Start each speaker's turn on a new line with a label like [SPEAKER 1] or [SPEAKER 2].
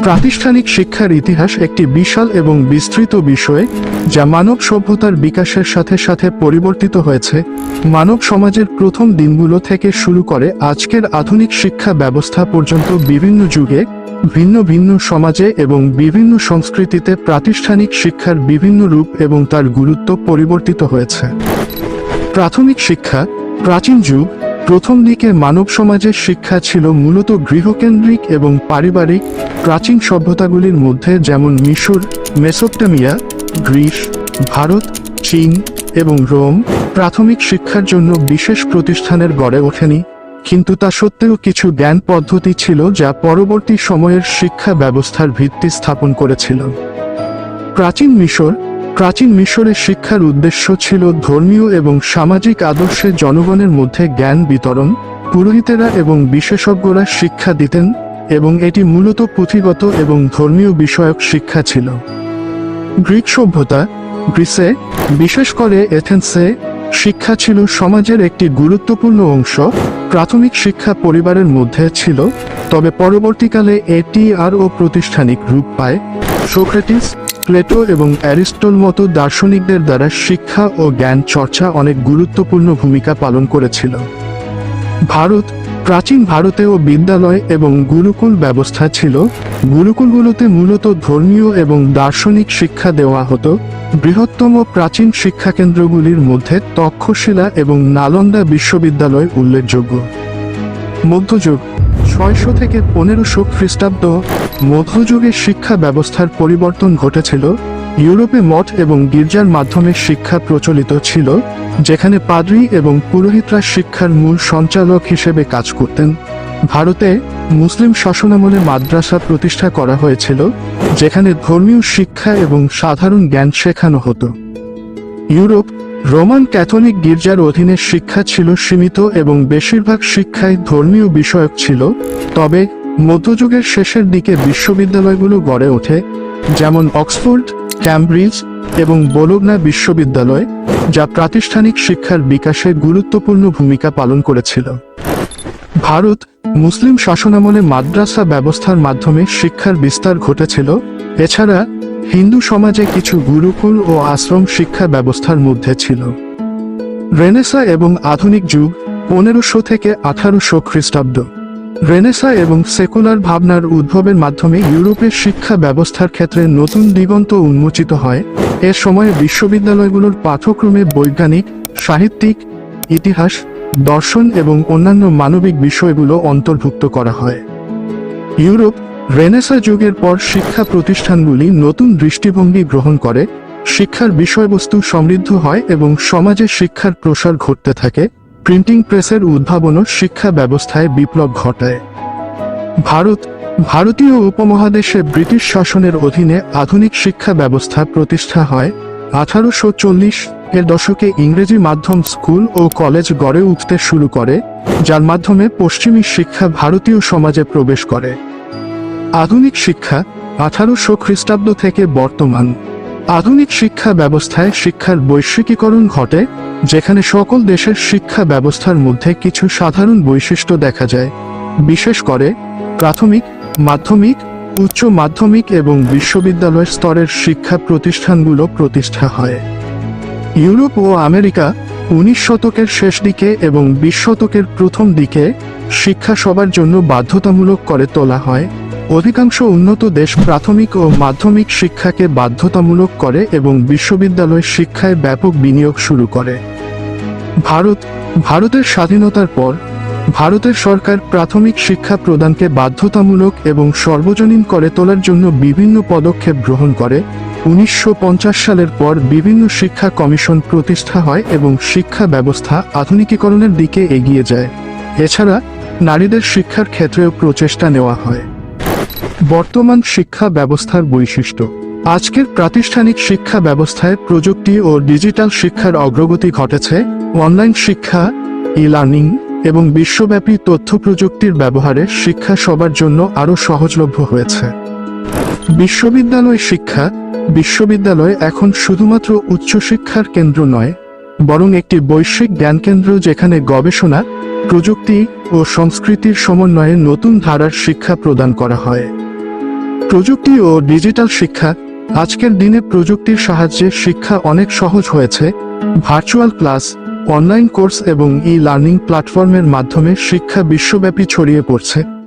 [SPEAKER 1] প্রাতিষ্ঠানিক শিক্ষার ইতিহাস একটি বিশাল এবং বিস্তৃত বিষয়, যা মানব সভ্যতার বিকাশের সাথে সাথে পরিবর্তিত হয়েছে। মানব সমাজের প্রথম দিনগুলো থেকে শুরু করে আজকের আধুনিক শিক্ষা ব্যবস্থা পর্যন্ত বিভিন্ন যুগে ভিন্ন ভিন্ন সমাজে এবং বিভিন্ন সংস্কৃতিতে প্রাতিষ্ঠানিক শিক্ষার বিভিন্ন রূপ এবং তার গুরুত্ব পরিবর্তিত হয়েছে। প্রাথমিক শিক্ষা, প্রাচীন যুগ প্রথম দিকে মানব সমাজের শিক্ষা ছিল মূলত গৃহকেন্দ্রিক এবং পারিবারিক প্রাচীন সভ্যতাগুলির মধ্যে, যেমন মিশর, মেসোপটেমিয়া, গ্রিস, ভারত, চীন এবং রোম, প্রাথমিক শিক্ষার জন্য বিশেষ প্রতিষ্ঠানের গড়ে ওঠেনি। কিন্তু তা সত্ত্বেও কিছু জ্ঞান পদ্ধতি ছিল যা পরবর্তী সময়ের শিক্ষা ব্যবস্থার ভিত্তি স্থাপন করেছিল। প্রাচীন মিশর প্রাচীন মিশরের শিক্ষার উদ্দেশ্য ছিল ধর্মীয় এবং সামাজিক আদর্শে জনগণের মধ্যে জ্ঞান বিতরণ, পুরোহিতেরা এবং বিশেষজ্ঞরা শিক্ষা দিতেন, এবং এটি মূলত পুঁথিগত এবং ধর্মীয় বিষয়ক শিক্ষা ছিল। গ্রিক সভ্যতা, গ্রিসে, বিশেষ করে এথেন্সে, শিক্ষা ছিল সমাজের একটি গুরুত্বপূর্ণ অংশ, প্রাথমিক শিক্ষা পরিবারের মধ্যে ছিল, তবে পরবর্তীকালে এটি আরও প্রতিষ্ঠানিক রূপ পায়। সোক্রেটিস, প্লেটো এবং অ্যারিস্টল মতো দার্শনিকদের দ্বারা শিক্ষা ও জ্ঞান চর্চা অনেক গুরুত্বপূর্ণ ভূমিকা পালন করেছিল। ভারত, প্রাচীন ভারতেও বিদ্যালয় এবং গুরুকুল ব্যবস্থা ছিল। গুরুকুলগুলোতে মূলত ধর্মীয় এবং দার্শনিক শিক্ষা দেওয়া হতো। বৃহত্তম প্রাচীন শিক্ষাকেন্দ্রগুলির মধ্যে তক্ষশিলা এবং নালন্দা বিশ্ববিদ্যালয় উল্লেখযোগ্য। মধ্যযুগ ছয়শো থেকে পনেরোশো খ্রিস্টাব্দ মধ্যযুগের শিক্ষা ব্যবস্থার পরিবর্তন ঘটেছিল। ইউরোপে মঠ এবং গির্জার মাধ্যমে শিক্ষা প্রচলিত ছিল, যেখানে পাদ্রী এবং পুরোহিতরা শিক্ষার মূল সঞ্চালক হিসেবে কাজ করতেন। ভারতে মুসলিম শাসনামলে মাদ্রাসা প্রতিষ্ঠা করা হয়েছিল, যেখানে ধর্মীয় শিক্ষা এবং সাধারণ জ্ঞান শেখানো হতো। ইউরোপ রোমান ক্যাথলিক গির্জার অধীনে শিক্ষা ছিল সীমিত এবং বেশিরভাগ শিক্ষায় ধর্মীয় বিষয়ক ছিল, তবে মধ্যযুগের শেষের দিকে বিশ্ববিদ্যালয়গুলো গড়ে ওঠে, যেমন অক্সফোর্ড, ক্যামব্রিজ এবং বোলোগনা বিশ্ববিদ্যালয়, যা প্রাতিষ্ঠানিক শিক্ষার বিকাশে গুরুত্বপূর্ণ ভূমিকা পালন করেছিল। ভারত মুসলিম শাসনামলে মাদ্রাসা ব্যবস্থার মাধ্যমে শিক্ষার বিস্তার ঘটেছিল, এছাড়া হিন্দু সমাজে কিছু গুরুকুল ও আশ্রম শিক্ষা ব্যবস্থার মধ্যে ছিল। রেনেসা এবং আধুনিক যুগ, পনেরোশো থেকে আঠারোশো খ্রিস্টাব্দ। রেনেসা এবং সেকুলার ভাবনার উদ্ভবের মাধ্যমে ইউরোপের শিক্ষা ব্যবস্থার ক্ষেত্রে নতুন দিগন্ত উন্মোচিত হয়। এ সময়ে বিশ্ববিদ্যালয়গুলোর পাঠ্যক্রমে বৈজ্ঞানিক, সাহিত্যিক, ইতিহাস, দর্শন এবং অন্যান্য মানবিক বিষয়গুলো অন্তর্ভুক্ত করা হয়। ইউরোপ রেনেসা যুগের পর শিক্ষা প্রতিষ্ঠানগুলি নতুন দৃষ্টিভঙ্গি গ্রহণ করে, শিক্ষার বিষয়বস্তু সমৃদ্ধ হয় এবং সমাজে শিক্ষার প্রসার ঘটতে থাকে, প্রিন্টিং প্রেসের উদ্ভাবনও শিক্ষা ব্যবস্থায় বিপ্লব ঘটায়। ভারত, ভারতীয় উপমহাদেশে ব্রিটিশ শাসনের অধীনে আধুনিক শিক্ষা ব্যবস্থা প্রতিষ্ঠা হয়, আঠারোশো চল্লিশ এর দশকে ইংরেজি মাধ্যম স্কুল ও কলেজ গড়ে উঠতে শুরু করে, যার মাধ্যমে পশ্চিমী শিক্ষা ভারতীয় সমাজে প্রবেশ করে। আধুনিক শিক্ষা আঠারোশো খ্রিস্টাব্দ থেকে বর্তমান। আধুনিক শিক্ষা ব্যবস্থায় শিক্ষার বৈশ্বিকীকরণ ঘটে, যেখানে সকল দেশের শিক্ষা ব্যবস্থার মধ্যে কিছু সাধারণ বৈশিষ্ট্য দেখা যায়। বিশেষ করে, প্রাথমিক, মাধ্যমিক, উচ্চ মাধ্যমিক এবং বিশ্ববিদ্যালয় স্তরের শিক্ষা প্রতিষ্ঠানগুলো প্রতিষ্ঠা হয়। ইউরোপ ও আমেরিকা উনিশ শতকের শেষ দিকে এবং বিশ শতকের প্রথম দিকে শিক্ষা সবার জন্য বাধ্যতামূলক করে তোলা হয়। অধিকাংশ উন্নত দেশ প্রাথমিক ও মাধ্যমিক শিক্ষাকে বাধ্যতামূলক করে এবং বিশ্ববিদ্যালয় শিক্ষায় ব্যাপক বিনিয়োগ শুরু করে। ভারত, ভারতের স্বাধীনতার পর, ভারতের সরকার প্রাথমিক শিক্ষা প্রদানকে বাধ্যতামূলক এবং সর্বজনীন করে তোলার জন্য বিভিন্ন পদক্ষেপ গ্রহণ করে। উনিশশো পঞ্চাশ সালের পর বিভিন্ন শিক্ষা কমিশন প্রতিষ্ঠা হয় এবং শিক্ষা ব্যবস্থা আধুনিকীকরণের দিকে এগিয়ে যায়। এছাড়া, নারীদের শিক্ষার ক্ষেত্রেও প্রচেষ্টা নেওয়া হয়। বর্তমান শিক্ষা ব্যবস্থার বৈশিষ্ট্য। আজকের প্রাতিষ্ঠানিক শিক্ষা ব্যবস্থায় প্রযুক্তি ও ডিজিটাল শিক্ষার অগ্রগতি ঘটেছে। অনলাইন শিক্ষা ই লার্নিং এবং বিশ্বব্যাপী তথ্য প্রযুক্তির ব্যবহারে শিক্ষা সবার জন্য আরও সহজলভ্য হয়েছে। বিশ্ববিদ্যালয় শিক্ষা, বিশ্ববিদ্যালয় এখন শুধুমাত্র উচ্চশিক্ষার কেন্দ্র নয়, বরং একটি বৈশ্বিক জ্ঞানকেন্দ্র যেখানে গবেষণা, প্রযুক্তি ও সংস্কৃতির সমন্বয়ে নতুন ধারার শিক্ষা প্রদান করা হয়। প্রযুক্তি ও ডিজিটাল শিক্ষা। আজকের দিনে প্রযুক্তির সাহায্যে শিক্ষা অনেক সহজ হয়েছে। ভার্চুয়াল ক্লাস, অনলাইন কোর্স এবং ই লার্নিং প্ল্যাটফর্মের মাধ্যমে শিক্ষা বিশ্বব্যাপী ছড়িয়ে পড়ছে।